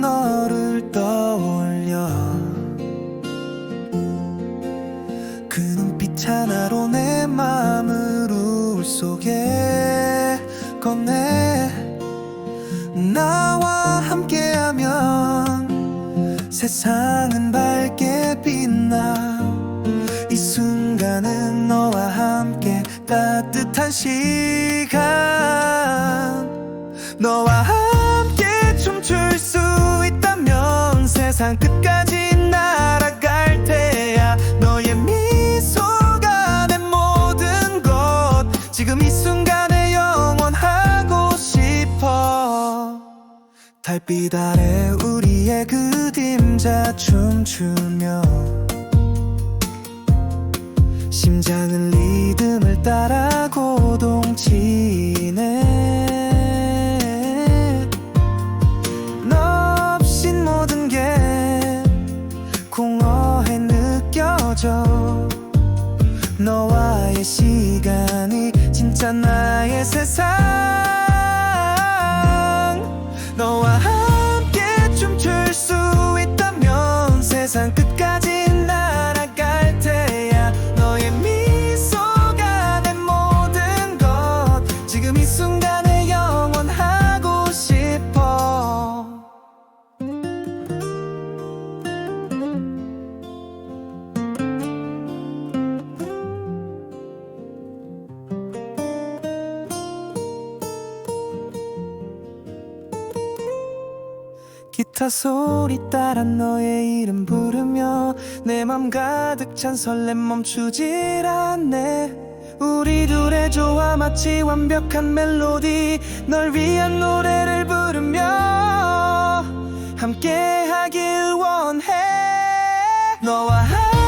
너를 떠올려. 그 눈빛 하나로 내 마음을 울 속에 꺼내 나와 함께하면 세상은 밝게 빛나. 이 순간은 너와 함께 따뜻한 시간. 너와 함께 세상 끝까지 날아갈 테야. 너의 미소가 내 모든 것. 지금 이 순간에 영원하고 싶어. 달빛 아래 우리의 그림자 춤추며 심장은 리듬을 따라 고 느껴져 너와의 시간이 진짜 나의 세상 기타 소리 따라 너의 이름 부르며 내 맘 가득 찬 설렘 멈추질 않네. 우리 둘의 조화 마치 완벽한 멜로디. 널 위한 노래를 부르며 함께 하길 원해. 너와 함께